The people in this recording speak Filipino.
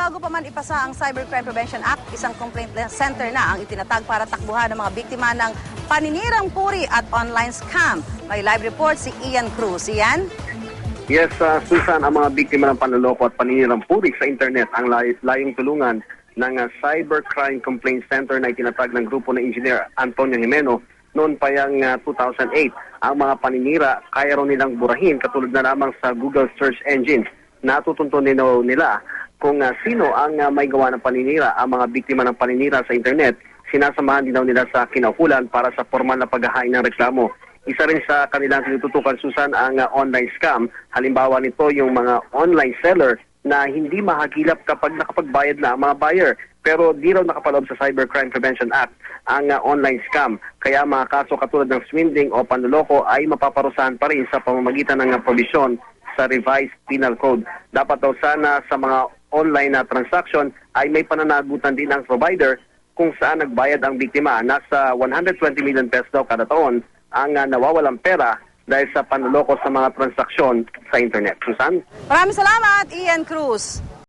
bago pa man ipasa ang Cybercrime Prevention Act, isang complaint center na ang itinatag para takbuhan ng mga biktima ng paninirang puri at online scam. May live report si Ian Cruz. Ian? Yes, uh, Susan, ang mga biktima ng panloloko at paninirang puri sa internet ang lay- layong tulungan ng uh, Cybercrime Complaint Center na itinatag ng grupo ng engineer Antonio Jimeno noon pa yung uh, 2008. Ang mga paninira kaya nilang burahin katulad na lamang sa Google search engine. Natutuntunin daw nila kung uh, sino ang uh, may gawa ng paninira, ang mga biktima ng paninira sa internet. Sinasamahan din daw nila sa kinaukulan para sa formal na paghahain ng reklamo. Isa rin sa kanilang tinututukan, Susan, ang uh, online scam. Halimbawa nito yung mga online seller na hindi mahagilap kapag nakapagbayad na ang mga buyer. Pero di raw nakapaloob sa Cybercrime Prevention Act ang uh, online scam. Kaya mga kaso katulad ng swindling o panloloko ay mapaparusahan pa rin sa pamamagitan ng uh, provision sa revised penal code. Dapat daw sana sa mga online na transaction ay may pananagutan din ang provider kung saan nagbayad ang biktima. Nasa 120 million pesos daw kada taon ang uh, nawawalang pera dahil sa panloloko sa mga transaksyon sa internet. Susan? Maraming salamat, Ian Cruz.